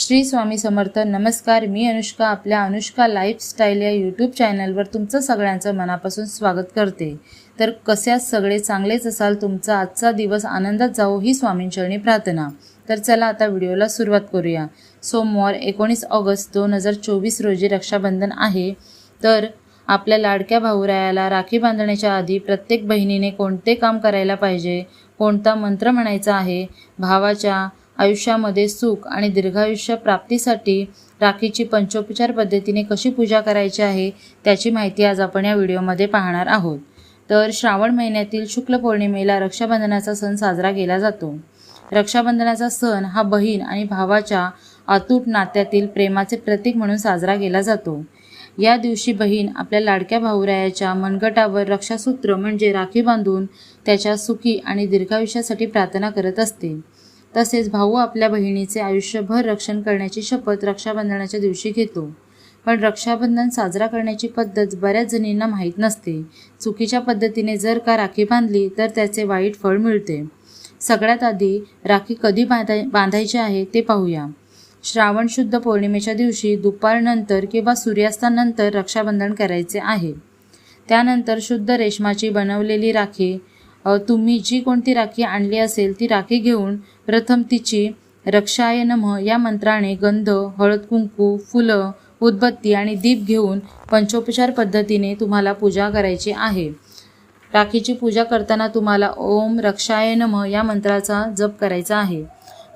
श्री स्वामी समर्थ नमस्कार. मी अनुष्का आपल्या अनुष्का लाईफस्टाईल या यूट्यूब चॅनलवर तुमचं सगळ्यांचं मनापासून स्वागत करते. तर कशात सगळे? चांगलेच असाल तुमचा? आजचा दिवस आनंदात जावो ही स्वामींचरणी प्रार्थना. तर चला आता व्हिडिओला सुरुवात करूया. सोमवार एकोणीस ऑगस्ट दोन हजार चोवीस रोजी रक्षाबंधन आहे. तर आपल्या लाडक्या भाऊरायाला राखी बांधण्याच्या आधी प्रत्येक बहिणीने कोणते काम करायला पाहिजे? कोणता मंत्र म्हणायचा आहे? भावाच्या आयुष्यामध्ये सुख आणि दीर्घायुष्य प्राप्तीसाठी राखीची पंचोपचार पद्धतीने कशी पूजा करायची आहे त्याची माहिती आज आपण या व्हिडिओमध्ये पाहणार आहोत. तर श्रावण महिन्यातील शुक्ल पौर्णिमेला रक्षाबंधनाचा सण साजरा केला जातो. रक्षाबंधनाचा सण हा बहीण आणि भावाच्या अतूट नात्यातील प्रेमाचे प्रतीक म्हणून साजरा केला जातो. या दिवशी बहीण आपल्या लाडक्या भाऊरायाच्या मनगटावर रक्षासूत्र म्हणजे राखी बांधून त्याच्या सुखी आणि दीर्घायुष्यासाठी प्रार्थना करत असते. तसेच भाऊ आपल्या बहिणीचे आयुष्यभर रक्षण करण्याची शपथ रक्षाबंधनाच्या दिवशी घेतो. पण रक्षाबंधन साजरा करण्याची पद्धत बऱ्याच जणींना माहीत नसते. चुकीच्या पद्धतीने जर का राखी बांधली तर त्याचे वाईट फळ मिळते. सगळ्यात आधी राखी कधी बांधाय बांधायची आहे ते पाहूया. श्रावण शुद्ध पौर्णिमेच्या दिवशी दुपारनंतर किंवा सूर्यास्तानंतर रक्षाबंधन करायचे आहे. त्यानंतर शुद्ध रेशमाची बनवलेली राखी तुम्ही जी कोणती राखी आणली असेल ती राखी घेऊन प्रथम तिची रक्षाय नमः या मंत्राने गंध हळद कुंकू फुलं उदबत्ती आणि दीप घेऊन पंचोपचार पद्धतीने तुम्हाला पूजा करायची आहे. राखीची पूजा करताना तुम्हाला ओम रक्षाय नमः या मंत्राचा जप करायचा आहे.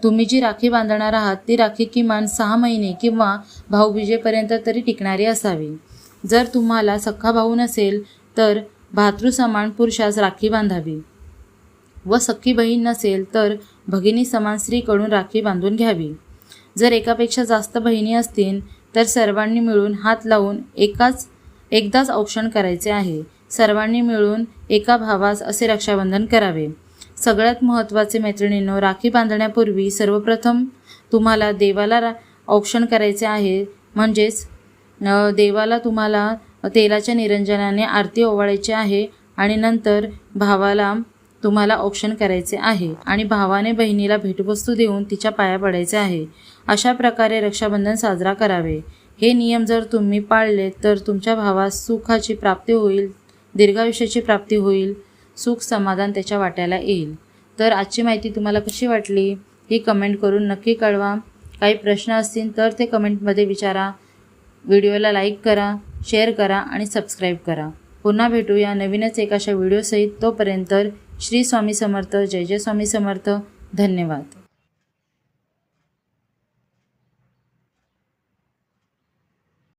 तुम्ही जी राखी बांधणार आहात ती राखी किमान सहा महिने किंवा भाऊबीजेपर्यंत तरी टिकणारी असावी. जर तुम्हाला सख्खा भाऊ नसेल तर भातृसमान पुरुषास राखी बांधावी. व सख्खी बहीण नसेल तर भगिनी समान स्त्रीकडून राखी बांधून घ्यावी. जर एकापेक्षा जास्त बहिणी असतील तर सर्वांनी मिळून हात लावून एकाच एकदाच औक्षण करायचे आहे. सर्वांनी मिळून एका भावास असे रक्षाबंधन करावे. सगळ्यात महत्त्वाचे मैत्रिणींनो राखी बांधण्यापूर्वी सर्वप्रथम तुम्हाला देवाला रा औक्षण करायचे आहे. म्हणजेच देवाला तुम्हाला तेलाच्या निरंजनाने आरती ओवाळायची आहे आणि नंतर भावाला तुम्हाला औक्षण करायचे आहे आणि भावाने बहिणीला भेटवस्तू देऊन तिच्या पाया पडायचे आहे. अशा प्रकारे रक्षाबंधन साजरा करावे. हे नियम जर तुम्ही पाळले तर तुमच्या भावास सुखाची प्राप्ती होईल दीर्घायुष्याची प्राप्ती होईल सुख समाधान त्याच्या वाट्याला येईल. तर आजची माहिती तुम्हाला कशी वाटली ही कमेंट करून नक्की कळवा. काही प्रश्न असतील तर ते कमेंटमध्ये विचारा. व्हिडिओला लाईक करा. शेअर करा आणि सबस्क्राईब करा. पुन्हा भेटूया नवीनच एकाशा व्हिडिओसहित तोपर्यंत श्री स्वामी समर्थ जय जय स्वामी समर्थ. धन्यवाद.